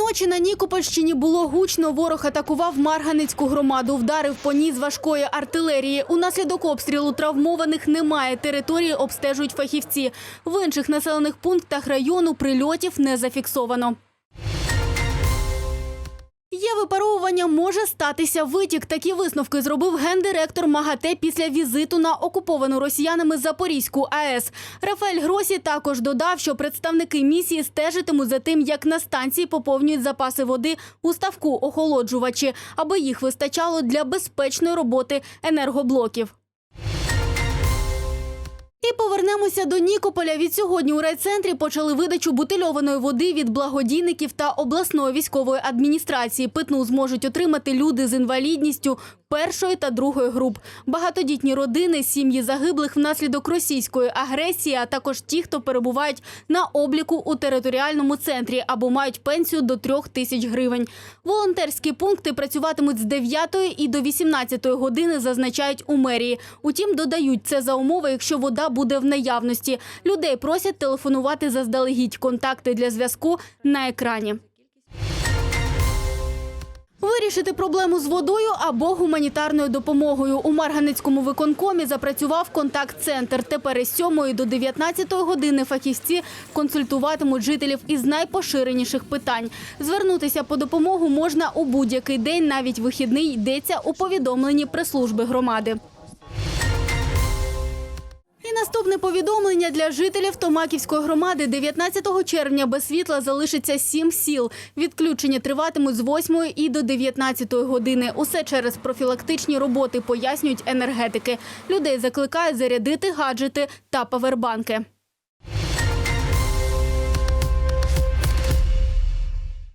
Уночі на Нікопольщині було гучно. Ворог атакував Марганицьку громаду. Вдарив по ній з важкої артилерії. Унаслідок обстрілу травмованих немає. Території обстежують фахівці. В інших населених пунктах району прильотів не зафіксовано. Випаровування, може статися витік. Такі висновки зробив гендиректор МАГАТЕ після візиту на окуповану росіянами Запорізьку АЕС. Рафаель Гросі також додав, що представники місії стежитимуть за тим, як на станції поповнюють запаси води у ставку охолоджувачі, аби їх вистачало для безпечної роботи енергоблоків. Повернемося до Нікополя. Від сьогодні у райцентрі почали видачу бутильованої води від благодійників та обласної військової адміністрації. Питну зможуть отримати люди з інвалідністю першої та другої груп, багатодітні родини, сім'ї загиблих внаслідок російської агресії, а також ті, хто перебувають на обліку у територіальному центрі або мають пенсію до трьох тисяч гривень. Волонтерські пункти працюватимуть з 9 і до 18 години, зазначають у мерії. Утім, додають це за умови, якщо вода буде в наявності. Людей просять телефонувати заздалегідь. Контакти для зв'язку на екрані. Вирішити проблему з водою або гуманітарною допомогою у Марганицькому виконкомі запрацював контакт-центр. Тепер із 7 до 19 години фахівці консультуватимуть жителів із найпоширеніших питань. Звернутися по допомогу можна у будь-який день, навіть вихідний йдеться у повідомленні прес-служби громади. Наступне повідомлення для жителів Томаківської громади 19 червня без світла залишиться сім сіл. Відключення триватимуть з 8 і до 19 години. Усе через профілактичні роботи, пояснюють енергетики. Людей закликають зарядити гаджети та павербанки.